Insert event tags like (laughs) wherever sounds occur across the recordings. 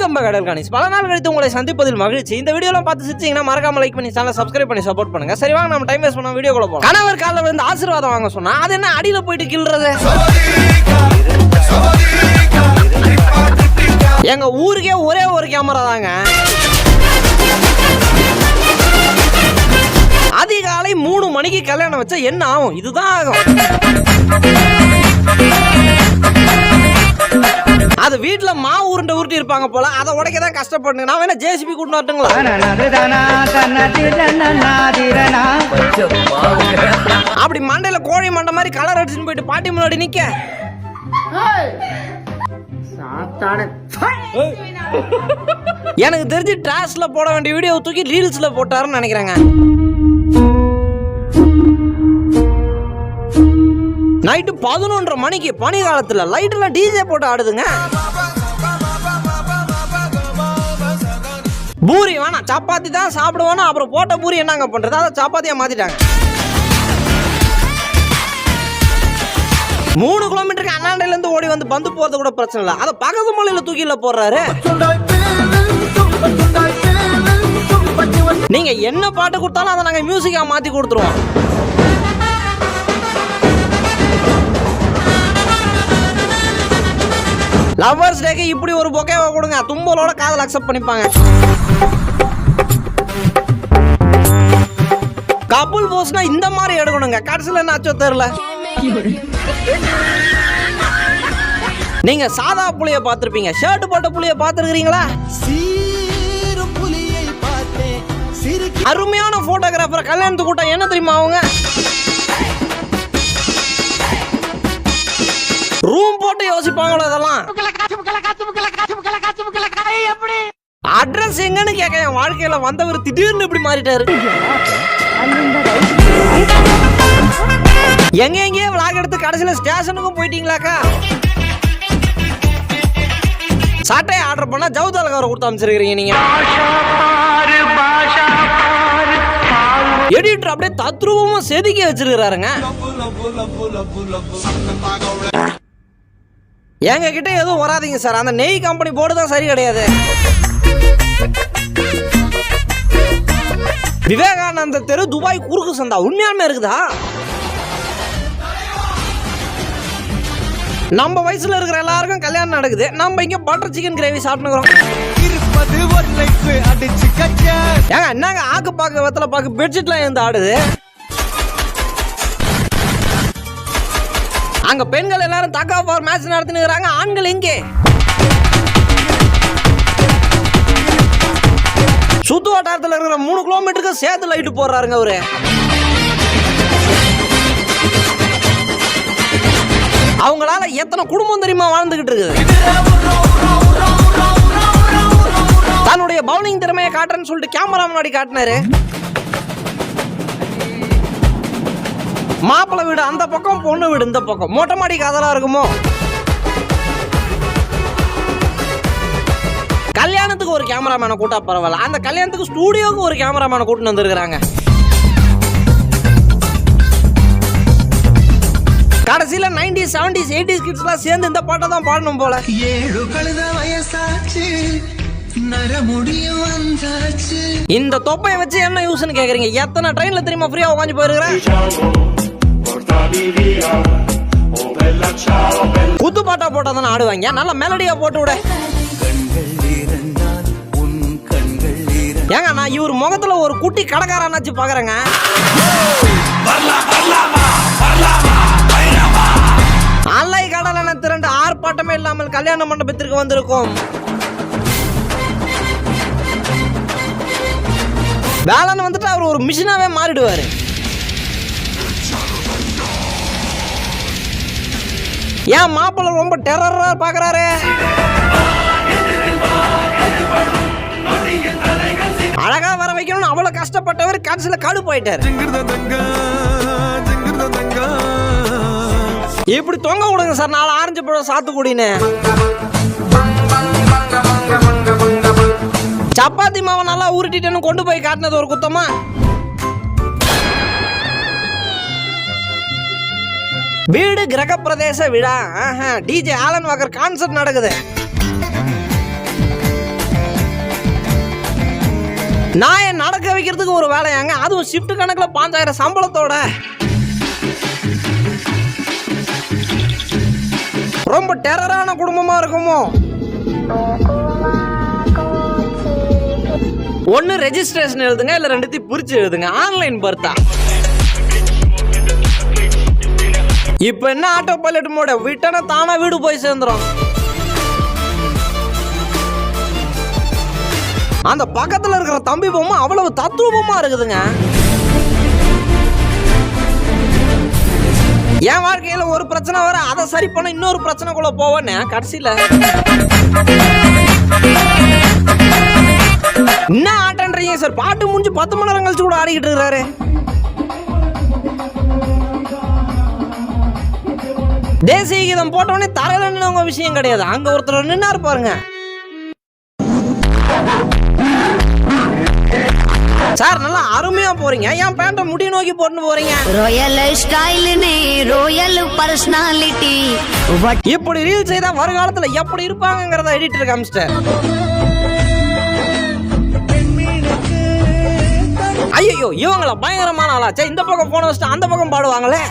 Welcome back கடல் காணிஸ். பல நாள் கழித்து உங்களை சந்திப்பதில் மகிழ்ச்சி. இந்த வீடியோலாம் பார்த்து சிரிச்சிங்கன்னா மறக்காம லைக் பண்ணி சேனல் சப்ஸ்கிரைப் பண்ணி சப்போர்ட் பண்ணுங்க. சரி வாங்க நம்ம டைம் வேஸ்ட் பண்ண வீடியோ கூட போகலாம் கணவர் காலில் வந்து ஆசீர்வாதம் வாங்க சொன்னா அது என்ன அடியில் போயிட்டு கிள்றது? எங்க ஊருக்கே ஒரே ஒரு கேமரா தாங்க. அதிகாலை மூணு மணிக்கு கல்யாணம் வச்சா என்ன ஆகும்? இதுதான் ஆகும். அது வீட்ல மாவு உருண்டை உருட்டி இருப்பாங்க போல. அதை உடைக்க தான் கஷ்டப்பட்டு நான் வேணா ஜேசிபி கூட்டு வரட்டுங்களா? அப்படி மண்டையில கோழி மண்டை மாதிரி கலர் அடிச்சுன்னு போயிட்டு பாட்டி முன்னாடி நிக்க. எனக்கு தெரிஞ்சு டிராஸ்ல போட வேண்டிய வீடியோ தூக்கி ரீல்ஸ்ல போட்டாருன்னு நினைக்கிறேங்க. நைட்டு பதினொன்றரை மணிக்கு பனி காலத்தில் லைட்ல டிஜே போட்டு ஆடுதுங்க. பூரி வேணாம் சப்பாத்தி தான் சாப்பிடுவோம் அப்புறம் போட்ட பூரி என்னங்க பண்ணுறது அதை சப்பாத்தியாக மாற்றிட்டாங்க மூணு கிலோமீட்டருக்கு அண்ணாண்டையில இருந்து ஓடி வந்து பந்து போகிறது கூட பிரச்சனை இல்லை. அதை பக்கத்து மலையில் தூக்கியில் போடுறாரு. நீங்கள் என்ன பாட்டு கொடுத்தாலும் அதை நாங்கள் மியூசிக்காக மாற்றி கொடுத்துருவோம். லவ்வர்ஸ் டேக்கு இப்படி ஒரு பொக்கேவை கொடுங்க. தும்பலோட காதல் அக்செப்ட் பண்ணிப்பாங்க. கபுல் போஸ்னா இந்த மாதிரி எடுக்கணுங்க. கடைசியில் என்ன ஆச்சோ தெரியல. நீங்க சாதா புளிய பார்த்துருப்பீங்க. ஷர்ட் போட்ட புளிய பார்த்திருக்கீங்களா அருமையான போட்டோகிராஃபர் கல்யாணத்து கூட்டம் என்ன தெரியுமா அவங்க? ரூம் போட்டு யோசிப்பாங்களோ இதெல்லாம்? அட்ரஸ் எங்கன்னு கேட்க என் வாழ்க்கையில வந்தவர் திடீர்னு இப்படி மாறிட்டாரு. எங்க எங்கேயே விளாக் எடுத்து கடைசியில ஸ்டேஷனுக்கும் போயிட்டீங்களாக்கா? சட்டையை ஆர்டர் பண்ணா ஜவுதாலகார கொடுத்து அமைச்சிருக்கிறீங்க நீங்க. எடிட்டர் அப்படியே தத்ரூபமா செதுக்கி வச்சிருக்கிறாருங்க. எங்க கிட்ட எதுவும் வராதீங்க சார். அந்த நெய் கம்பெனி போர்டு தான் சரி கிடையாது. விவேகானந்த தெரு துபாய் குறுக்கு சந்தா. உண்மையாலுமே இருக்குதா? நம்ம வயசுல இருக்கிற எல்லாருக்கும் கல்யாணம் நடக்குது. நம்ம இங்க பட்டர் சிக்கன் கிரேவி சாப்பிட்டுக்கிறோம் ஏங்க என்னங்க ஆக்கு பாக்கு வெத்தலை பாக்கு பெட்ஷீட்லாம் இருந்து ஆடுது? அங்க பெண்கள் எல்லாரும் தக்கா பார் மேட்ச் நடத்தினுக்கிறாங்க. ஆண்கள் எங்கே சுத்து வட்டாரத்தில் இருக்கிற மூணு கிலோமீட்டருக்கு சேர்த்து லைட்டு போடுறாருங்க அவரு. அவங்களால எத்தனை குடும்பம் தெரியுமா வாழ்ந்துகிட்டு இருக்குது? தன்னுடைய பவுலிங் திறமையை காட்டுறேன்னு சொல்லிட்டு கேமரா முன்னாடி காட்டினாரு. மாப்பிள்ளை வீடு அந்த பக்கம் பொண்ணு வீடு இந்த பக்கம். மொட்டை மாடி கதலா இருக்குமோ? கேமராமேனை கூட்டா பரவாயில்ல. அந்த கல்யாணத்துக்கு ஸ்டூடியோக்கு ஒரு கேமராமேனை கூட்டிட்டு வந்திருக்கிறாங்க. கடைசியில நைன்டி செவன்டிஸ் எயிட்டிஸ் கிட்ஸ்லாம் சேர்ந்து இந்த பாட்டை தான் பாடணும் போல. ஏழு கழுத வயசாச்சு இந்த தொப்பையை வச்சு என்ன யூஸ்னு கேக்குறீங்க? எத்தனை ட்ரெயின்ல தெரியுமா? ஃப்ரீயா உட்காந்து போயிருக்கிறேன் குத்து பாட்டா போட்டா தானே ஆடுவாங்க? நல்ல மெலடியா போட்டு விட. ஏங்க நான் இவர் முகத்துல ஒரு குட்டி கடைக்காரனாச்சு பாக்குறேங்க. அலை கடலென திரண்டு ஆர்ப்பாட்டமே இல்லாமல் கல்யாண மண்டபத்திற்கு வந்திருக்கும். வேளாண் வந்துட்டு அவர் ஒரு மிஷினாவே மாறிடுவாரு. ஏன் மாப்பிள்ளை ரொம்ப டெரரா பாக்குறாரு? அழகா வர வைக்கணும்னு அவ்வளவு கஷ்டப்பட்டவர் கடைசியில காடு போயிட்டாரு. இப்படி தொங்க விடுங்க சார் நாலு ஆரஞ்சு பழம் சாத்துக்குடின்னு சப்பாத்தி மாவை நல்லா உருட்டிட்டேன்னு கொண்டு போய் காட்டினது ஒரு குத்தமா? வீடு கிரக பிரதேச விழா டிஜே ஆலன் வாக்கர் கான்சர்ட் நடக்குது. நான் என் நடக்க வைக்கிறதுக்கு ஒரு வேலையாங்க? அதுவும் ஷிஃப்ட் கணக்கில் பாஞ்சாயிரம் சம்பளத்தோட. ரொம்ப டெரரான குடும்பமா இருக்குமோ? ஒன்று ரெஜிஸ்ட்ரேஷன் எழுதுங்க இல்லை ரெண்டுத்தையும் பிரிச்சு எழுதுங்க. ஆன்லைன் பர்த்தா இப்போ என்ன ஆட்டோ பைலட் மோட விட்டனா தானா வீடு போய் சேர்ந்துரும். அந்த பக்கத்துல இருக்கிற தம்பி பொம்மை அவ்வளவு தத்ரூபமா இருக்குதுங்க. என் வாழ்க்கையில ஒரு பிரச்சனை வர அதை சரி பண்ண இன்னொரு பிரச்சனைக்குள்ள போவேன்னு கடைசியில. என்ன ஆட்டன்றீங்க சார் பாட்டு முடிஞ்சு பத்து மணி நேரம் கழிச்சு கூட ஆடிக்கிட்டு இருக்கிறாரு. தேசிய கீதம் போட்டவொடனே தரையில நின்னவங்க விஷயம் கிடையாது. அங்க ஒருத்தர் நின்னாரு பாருங்க. சார் நல்லா அருமையா போறீங்க. ஏன் பேண்ட முடி நோக்கி போட்டு போறீங்க? ராயல் ஸ்டைல்னே ராயல் பர்சனாலிட்டி இப்படி ரீல் செய்தா வருங்காலத்துல எப்படி இருப்பாங்கங்கறத எடிட்டர் காமிச்சிட்டார். ஐயோ இவங்கள பயங்கரமான ஆளா. சே இந்த பக்கம் போன வச்சுட்டு அந்த பக்கம் பாடுவாங்களே.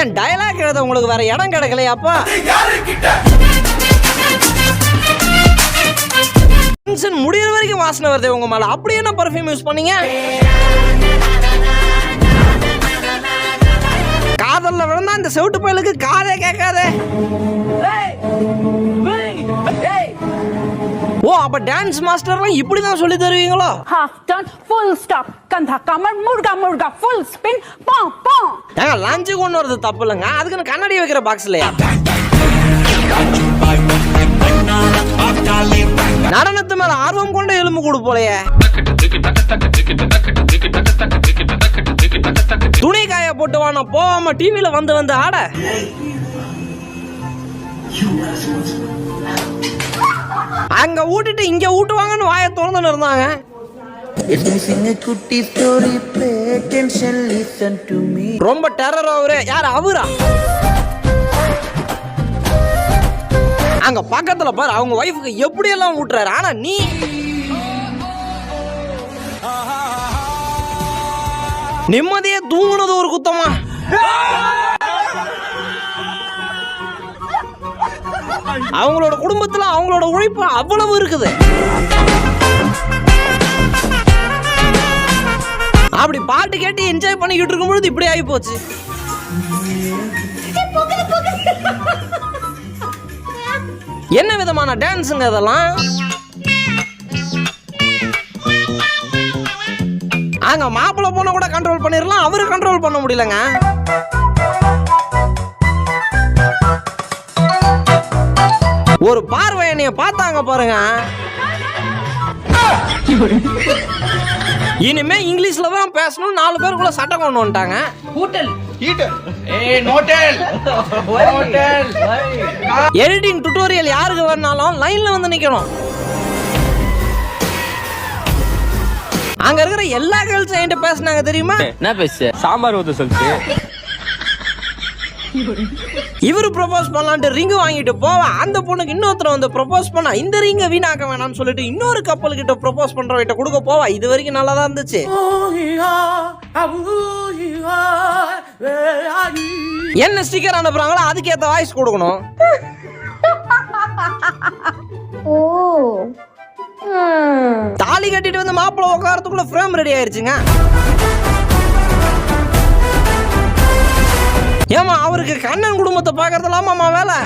ஏன் டயலாக் எழுத உங்களுக்கு வேற இடம் கிடைக்கலையாப்பா? டென்ஷன் முடியிற வரைக்கும் வாசனை வருது உங்க மேல. அப்படி என்ன பர்ஃப்யூம் யூஸ் பண்ணீங்க? காதல்ல விழுந்தா இந்த செவிட்டு பயலுக்கு காதே கேட்காதே. ஓ அப்ப டான்ஸ் மாஸ்டர்லாம் இப்படி தான் சொல்லி தருவீங்களோ? Half turn, full stop, kandha kamar, murga murga, full spin, pom pom. ஏங்க லஞ்சு கொண்டு வரது தப்பு இல்லைங்க. அதுக்குன்னு கண்ணாடி வைக்கிற பாக்ஸ்லயா நடனத்து மேல ஆர்வம் கொண்ட எலும்பு கூடு போலயே. துணி காய போட்டு வானா போகாம டிவில வந்து வந்து ஆட. அங்க ஊட்டிட்டு இங்க ஊட்டுவாங்கன்னு வாய திறந்துன்னு இருந்தாங்க. ரொம்ப டெரர் அவரு யார் அவரா? அங்க பக்கத்துல பாரு அவங்க ஒய்ஃபுக்கு எப்படி எல்லாம் ஊட்டுறாரு? ஆனா நீ நிம்மதியே தூங்குனது ஒரு குத்தமா? அவங்களோட குடும்பத்துல அவங்களோட உழைப்பு அவ்வளவு இருக்குது. அப்படி பாட்டு கேட்டு என்ஜாய் பண்ணிக்கிட்டு இருக்கும் பொழுது இப்படி ஆகி போச்சு என்ன விதமான டான்ஸுங்க இதெல்லாம்? அங்க மாப்பிள்ளை பொண்ணை கூட கண்ட்ரோல் பண்ணிடலாம் அவரு கண்ட்ரோல் பண்ண முடியலங்க. ஒரு பார்வை என்னைய பார்த்தாங்க பாருங்க. இனிமே இங்கிலீஷ்ல தான் பேசணும் நாலு பேருக்குள்ள சட்டம் கொண்டு வந்துட்டாங்க. எடிட்டிங் டுட்டோரியல் (laughs) யாருக்கு வேணாலும் லைன்ல வந்து நிக்கணும். அங்க இருக்கிற எல்லா கேர்ள்ஸும் என்கிட்ட பேசுனாங்க தெரியுமா? என்ன பேச? சாம்பார் ஊத்த சொல்லிட்டு (laughs) இவரு ப்ரொபோஸ் பண்ணலான்ட்டு ரிங் வாங்கிட்டு போவா. அந்த பொண்ணுக்கு இன்னொருத்தர் வந்து ப்ரொபோஸ் பண்ணா இந்த ரிங்கை வீணாக்க வேணாம்னு சொல்லிட்டு இன்னொரு கப்பல் கிட்ட ப்ரொபோஸ் பண்றவங்கிட்ட கொடுக்க போவா. இது வரைக்கும் நல்லா தான் இருந்துச்சு. என்ன ஸ்டிக்கர் அனுப்புறாங்களோ அதுக்கேத்த வாய்ஸ் கொடுக்கணும். தாலி கட்டிட்டு வந்து மாப்பிள்ளை உட்காரத்துக்குள்ள ஃப்ரேம் ரெடி ஆயிருச்சுங்க. அவருக்கு கண்ணன் குடும்பத்தை பாக்குறதுலாமாமா வேலை?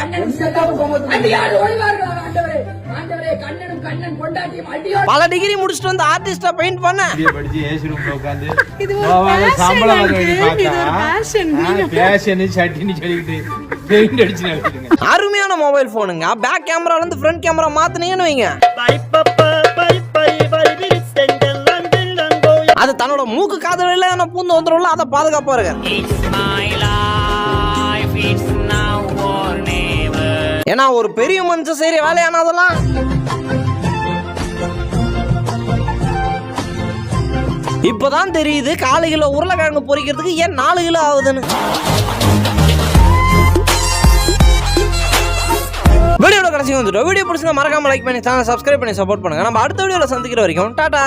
பல டிகிரி முடிச்சுட்டு வந்து ஆர்டிஸ்டா பெயிண்ட் பண்ண. அருமையான மொபைல் போனுங்க பேக் கேமரால இருந்து ஃப்ரண்ட் கேமரா மாத்துனீங்கன்னு வைங்க. அது தன்னோட மூக்கு காது வெளியில பூந்து வந்துடும்ல அதை பாதுகாப்பா இருக்கு ஏன்னா ஒரு பெரிய மனுஷன் செய்யற வேலையான அதெல்லாம்? இப்பதான் தெரியுது காலு கிலோ உருளைக்கிழங்கு பொறிக்கிறதுக்கு ஏன் நாலு கிலோ ஆகுதுன்னு? வீடியோட கடைசி கிளைமேக்ஸ் வந்துட்டோம். வீடியோ பிடிச்சிருந்தா மறக்காம லைக் பண்ணி சேனல் சப்ஸ்கிரைப் பண்ணி சப்போர்ட் பண்ணுங்க. நம்ம அடுத்த வீடியோவில் சந்திக்கிற வரைக்கும் டாடா!